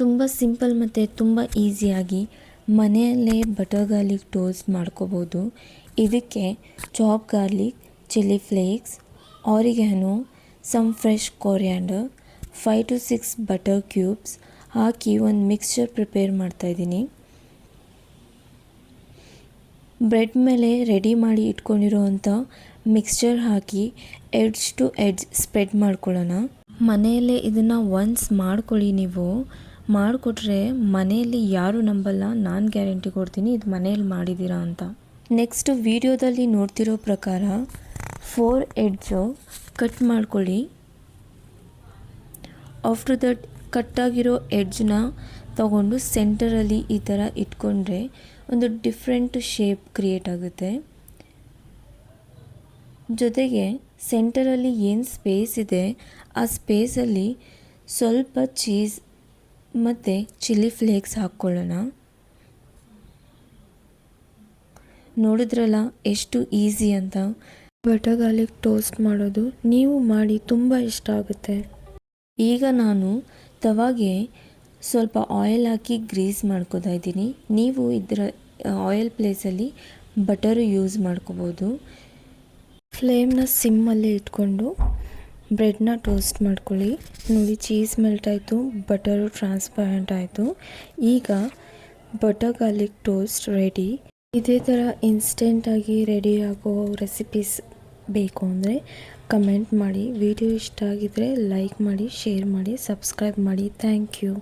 ತುಂಬ ಸಿಂಪಲ್ ಮತ್ತು ತುಂಬ ಈಸಿಯಾಗಿ ಮನೆಯಲ್ಲೇ ಬಟರ್ ಗಾರ್ಲಿಕ್ ಟೋಸ್ಟ್ ಮಾಡ್ಕೋಬೋದು. ಇದಕ್ಕೆ chop garlic chilli flakes oregano some fresh coriander five to six butter cubes ಹಾಕಿ ಒಂದು ಮಿಕ್ಸ್ಚರ್ ಪ್ರಿಪೇರ್ ಮಾಡ್ತಾಯಿದ್ದೀನಿ ಬ್ರೆಡ್ ಮೇಲೆ ರೆಡಿ ಮಾಡಿ ಇಟ್ಕೊಂಡಿರೋವಂಥ ಮಿಕ್ಸ್ಚರ್ ಹಾಕಿ ಎಡ್ಜ್ ಟು ಎಡ್ಜ್ ಸ್ಪ್ರೆಡ್ ಮಾಡ್ಕೊಳ್ಳೋಣ. ಮನೆಯಲ್ಲೇ ಇದನ್ನು ಒನ್ಸ್ ಮಾಡ್ಕೊಳ್ಳಿ ನೀವು. ಮಾಡಿಕೊಟ್ರೆ ಮನೆಯಲ್ಲಿ ಯಾರೂ ನಂಬಲ್ಲ, ನಾನು ಗ್ಯಾರಂಟಿ ಕೊಡ್ತೀನಿ, ಇದು ಮನೆಯಲ್ಲಿ ಮಾಡಿದ್ದೀರಾ ಅಂತ. ನೆಕ್ಸ್ಟ್ ವಿಡಿಯೋದಲ್ಲಿ ನೋಡ್ತಿರೋ ಪ್ರಕಾರ ಫೋರ್ ಎಡ್ಜು ಕಟ್ ಮಾಡ್ಕೊಳ್ಳಿ. ಆಫ್ಟರ್ ದಟ್ ಕಟ್ಟಾಗಿರೋ ಎಡ್ಜ್ನ ತಗೊಂಡು ಸೆಂಟರಲ್ಲಿ ಈ ಥರ ಇಟ್ಕೊಂಡ್ರೆ ಒಂದು ಡಿಫ್ರೆಂಟ್ ಶೇಪ್ ಕ್ರಿಯೇಟ್ ಆಗುತ್ತೆ. ಜೊತೆಗೆ ಸೆಂಟರಲ್ಲಿ ಏನು ಸ್ಪೇಸ್ ಇದೆ, ಆ ಸ್ಪೇಸಲ್ಲಿ ಸ್ವಲ್ಪ ಚೀಸ್ ಮತ್ತು ಚಿಲ್ಲಿ ಫ್ಲೇಕ್ಸ್ ಹಾಕ್ಕೊಳ್ಳೋಣ. ನೋಡಿದ್ರಲ್ಲ, ಎಷ್ಟು ಈಸಿ ಅಂತ. ಬಟರ್ ಗಾರ್ಲಿಕ್ ಟೋಸ್ಟ್ ಮಾಡೋದು ನೀವು ಮಾಡಿ ತುಂಬ ಇಷ್ಟ ಆಗುತ್ತೆ. ಈಗ ನಾನು ತವಾಗೆ ಸ್ವಲ್ಪ ಆಯಿಲ್ ಹಾಕಿ ಗ್ರೀಸ್ ಮಾಡ್ಕೋತಾ ಇದ್ದೀನಿ. ನೀವು ಇದರ ಆಯಿಲ್ ಪ್ಲೇಸಲ್ಲಿ ಬಟರು ಯೂಸ್ ಮಾಡ್ಕೋಬೋದು. ಫ್ಲೇಮ್ನ ಸಿಮ್ಮಲ್ಲಿ ಇಟ್ಕೊಂಡು ಬ್ರೆಡ್ನ ಟೋಸ್ಟ್ ಮಾಡ್ಕೊಳ್ಳಿ. ನೋಡಿ, ಚೀಸ್ ಮೆಲ್ಟ್ ಆಯಿತು ಬಟರು ಟ್ರಾನ್ಸ್ಪರೆಂಟ್ ಆಯಿತು. ಈಗ ಬಟರ್ ಗಾರ್ಲಿಕ್ ಟೋಸ್ಟ್ ರೆಡಿ. ಇದೇ ಥರ ಇನ್ಸ್ಟೆಂಟಾಗಿ ರೆಡಿ ಆಗೋ ರೆಸಿಪೀಸ್ ಬೇಕು ಅಂದರೆ ಕಮೆಂಟ್ ಮಾಡಿ. ವಿಡಿಯೋ ಇಷ್ಟ ಆಗಿದರೆ ಲೈಕ್ ಮಾಡಿ, ಶೇರ್ ಮಾಡಿ, ಸಬ್ಸ್ಕ್ರೈಬ್ ಮಾಡಿ. Thank you.